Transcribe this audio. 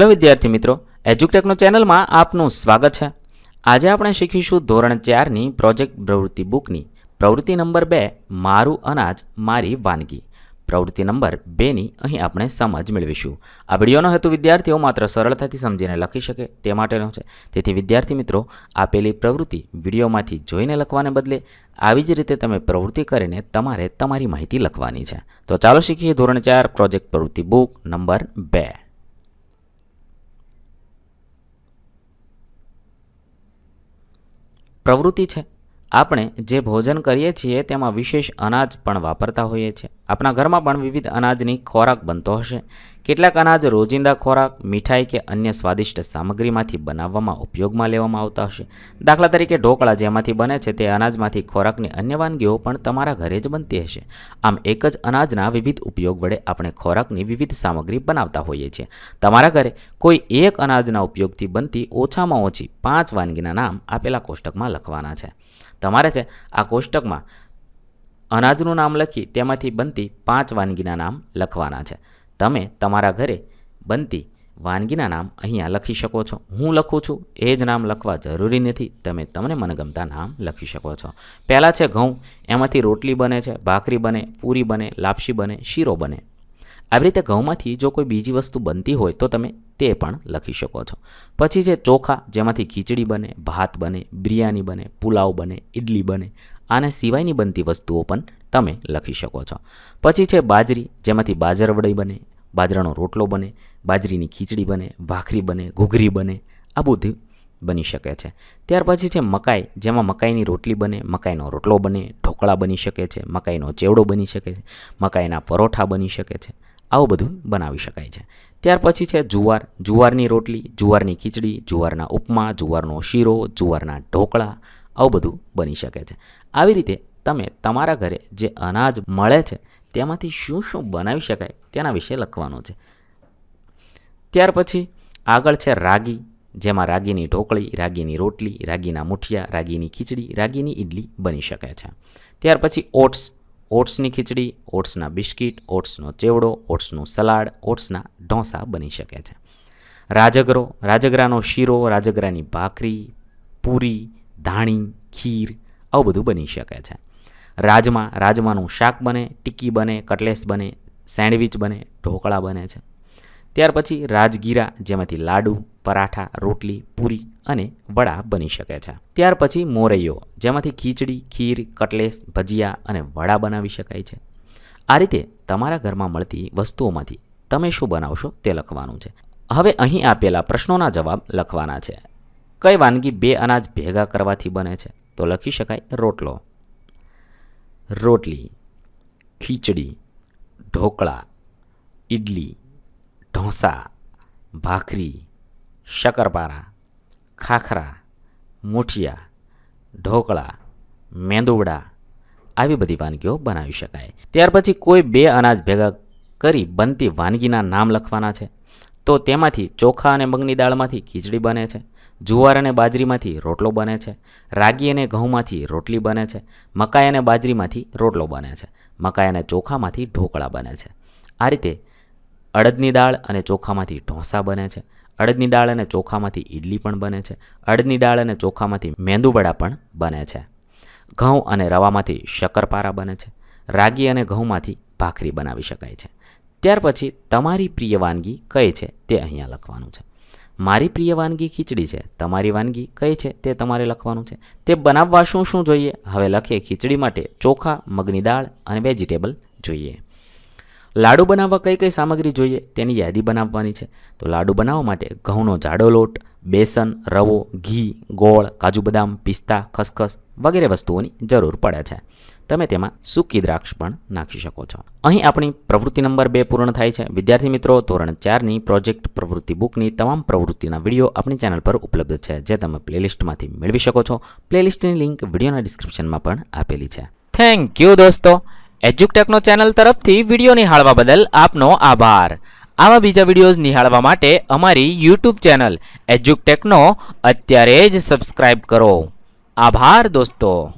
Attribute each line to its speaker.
Speaker 1: Hello વિદ્યાર્થી મિત્રો એજ્યુટેકનો ચેનલમાં આપનું સ્વાગત છે. આજે આપણે શીખીશું ધોરણ ચારની પ્રોજેક્ટ પ્રવૃત્તિ બુકની. પ્રવૃત્તિ નંબર બે, મારું અનાજ, મારી વાનગી. પ્રવૃત્તિ નંબર બેની અહીં આપણે સમજ મેળવીશું. આ વિડીયોનો હેતુ વિદ્યાર્થીઓ માત્ર સરળતાથી સમજીને લખી શકે તે માટેનો છે. તેથી વિદ્યાર્થી મિત્રો, આપેલી પ્રવૃત્તિ વિડીયોમાંથી જોઈને લખવાને બદલે આવી જ રીતે તમે પ્રવૃત્તિ કરીને તમારે તમારી માહિતી લખવાની છે. તો ચાલો શીખીએ ધોરણ ચાર પ્રોજેક્ટ પ્રવૃત્તિ બુક નંબર બે. પ્રવૃત્તિ છે. આપણે જે ભોજન કરીએ છીએ તેમાં વિશેષ અનાજ પણ વાપરતા હોઈએ છીએ. આપણા ઘરમાં પણ વિવિધ અનાજની ખોરાક બનતો હશે. કેટલાક અનાજ રોજિંદા ખોરાક, મીઠાઈ કે અન્ય સ્વાદિષ્ટ સામગ્રીમાંથી બનાવવામાં ઉપયોગમાં લેવામાં આવતા હશે. દાખલા તરીકે ઢોકળા જેમાંથી બને છે તે અનાજમાંથી ખોરાકની અન્ય વાનગીઓ પણ તમારા ઘરે જ બનતી હશે. આમ એક જ અનાજના વિવિધ ઉપયોગ વડે આપણે ખોરાકની વિવિધ સામગ્રી બનાવતા હોઈએ છીએ. તમારા ઘરે કોઈ એક અનાજના ઉપયોગથી બનતી ઓછામાં ઓછી પાંચ વાનગીના નામ આપેલા કોષ્ટકમાં લખવાના છે. તમારે છે આ કોષ્ટકમાં અનાજનું નામ લખી તેમાંથી બનતી પાંચ વાનગીના નામ લખવાના છે. તમે તમારા ઘરે બનતી વાનગીના નામ અહીંયા લખી શકો છો. હું લખું છું, એ જ નામ લખવા જરૂરી નથી. તમે તમને મનગમતા નામ લખી શકો છો. પહેલાં છે ઘઉં, એમાંથી રોટલી બને છે, ભાખરી બને, પૂરી બને, લાપસી બને, શીરો બને. આવી રીતે ઘઉંમાંથી જો કોઈ બીજી વસ્તુ બનતી હોય તો તમે તે પણ લખી શકો છો. પછી છે ચોખા, જેમાંથી ખીચડી બને, ભાત બને, બિરયાની બને, પુલાવ બને ઇડલી બને. આને સિવાયની બનતી વસ્તુઓ પણ તમે લખી શકો છો. પછી છે બાજરી, જેમાંથી બાજરવડી બને, બાજરાનો રોટલો બને, બાજરીની ખીચડી બને, ભાખરી બને, ઘૂઘરી બને, આ બધું બની શકે છે. ત્યાર પછી છે મકાઈ, જેમાં મકાઈની રોટલી બને, મકાઈનો રોટલો બને, ઢોકળા બની શકે છે, મકાઈનો ચેવડો બની શકે છે, મકાઈના પરોઠા બની શકે છે, આવું બધું બનાવી શકાય છે. ત્યાર પછી છે જુવાર, જુવારની રોટલી, જુવારની ખીચડી, જુવારના ઉપમા, જુવારનો શીરો, જુવારના ઢોકળા, આવું બધું બની શકે છે. આવી રીતે તમે તમારા ઘરે જે અનાજ મળે છે, તેમાંથી શું શું બનાવી શકાય તેના વિશે લખવાનું છે. ત્યાર પછી આગળ છે રાગી, જેમાં રાગીની ઢોકળી, રાગીની રોટલી, રાગીના મુઠિયા, રાગીની ખીચડી, રાગીની ઇડલી બની શકે છે. ત્યાર પછી ઓટ્સ, ઓટ્સની ખીચડી, ઓટ્સના બિસ્કિટ, ઓટ્સનો ચેવડો, ઓટ્સનું સલાડ, ઓટ્સના ઢોંસા બની શકે છે. રાજગરો, રાજગરાનો શીરો, રાજગરાની ભાખરી, પૂરી, ધાણી, ખીર, આવું બધું બની શકે છે. રાજમા, રાજમાનું શાક બને ટિક્કી બને, કટલેસ બને, સેન્ડવિચ બને, ઢોકળા બને છે. ત્યાર પછી રાજગીરા, જેમાંથી લાડુ, પરાઠા, રોટલી, પૂરી અને વડા બની શકે છે. ત્યાર પછી મોરૈયો, જેમાંથી ખીચડી, ખીર, કટલેસ, ભજીયા અને વડા બનાવી શકાય છે. આ રીતે તમારા ઘરમાં મળતી વસ્તુઓમાંથી તમે શું બનાવશો તે લખવાનું છે. હવે અહીં આપેલા પ્રશ્નોના જવાબ લખવાના છે. કઈ વાનગી બે અનાજ ભેગા કરવાથી બને છે? તો લખી શકાય રોટલો. રોટલી, ખીચડી, ઢોકળા ઇડલી ઢોંસા, ભાખરી, શક્કરપારા, ખાખરા, મુઠિયા, ઢોકળા, મેંદુવડા આવી બધી વાનગીઓ બનાવી શકાય. ત્યાર પછી કોઈ બે અનાજ ભેગા કરી બનતી વાનગીના નામ લખવાના છે. તો તેમાંથી ચોખા અને મગની દાળમાંથી ખીચડી બને છે. જુવાર અને બાજરીમાંથી રોટલો બને છે. રાગી અને ઘઉંમાંથી રોટલી બને છે. મકાઈ અને બાજરીમાંથી રોટલો બને છે. મકાઈ અને ચોખામાંથી ઢોકળા બને છે. આ રીતે અડદની દાળ અને ચોખામાંથી ઢોસા બને છે. અડદની દાળ અને ચોખામાંથી ઇડલી પણ બને છે. અડદની દાળ અને ચોખામાંથી મેંદુવડા પણ બને છે. ઘઉં અને રવામાંથી શક્કરપારા બને છે. રાગી અને ઘઉંમાંથી ભાખરી બનાવી શકાય છે. ત્યાર પછી તમારી પ્રિય વાનગી કઈ છે તે અહીંયા લખવાનું છે. મારી પ્રિય વાનગી ખીચડી છે. તમારી વાનગી કઈ છે તે તમારે લખવાનું છે. તે બનાવવા શું શું જોઈએ? હવે લખીએ ખીચડી માટે ચોખા, મગની દાળ અને વેજીટેબલ જોઈએ. લાડુ બનાવવા કઈ કઈ સામગ્રી જોઈએ? તેની યાદી બનાવવાની છે. તો લાડુ બનાવવા માટે ઘઉંનો જાડો લોટ, બેસન, રવો, ઘી, ગોળ, કાજુ બદામ, પિસ્તા, ખસખસ વગેરે વસ્તુઓની જરૂર પડે છે. તમે તેમાં સૂકી દ્રાક્ષ પણ નાખી શકો છો. અહીં આપણી પ્રવૃત્તિ નંબર બે પૂર્ણ થાય છે. વિદ્યાર્થી મિત્રો, ધોરણ ચારની પ્રોજેક્ટ પ્રવૃત્તિ બુકની તમામ પ્રવૃત્તિના વીડિયો આપણી ચેનલ પર ઉપલબ્ધ છે, જે તમે પ્લેલિસ્ટમાંથી મેળવી શકો છો. પ્લેલિસ્ટની લિંક વિડીયોના ડિસ્ક્રિપ્શનમાં પણ આપેલી છે. થેન્ક યુ દોસ્તો. એજ્યુકટેકનો ચેનલ તરફથી વીડિયો નિહાળવા બદલ આપનો આભાર. આવા બીજા વિડીયોઝ નિહાળવા માટે અમારી યુટ્યુબ ચેનલ એજ્યુકટેકનો અત્યારે જ સબસ્ક્રાઇબ કરો. આભાર દોસ્તો.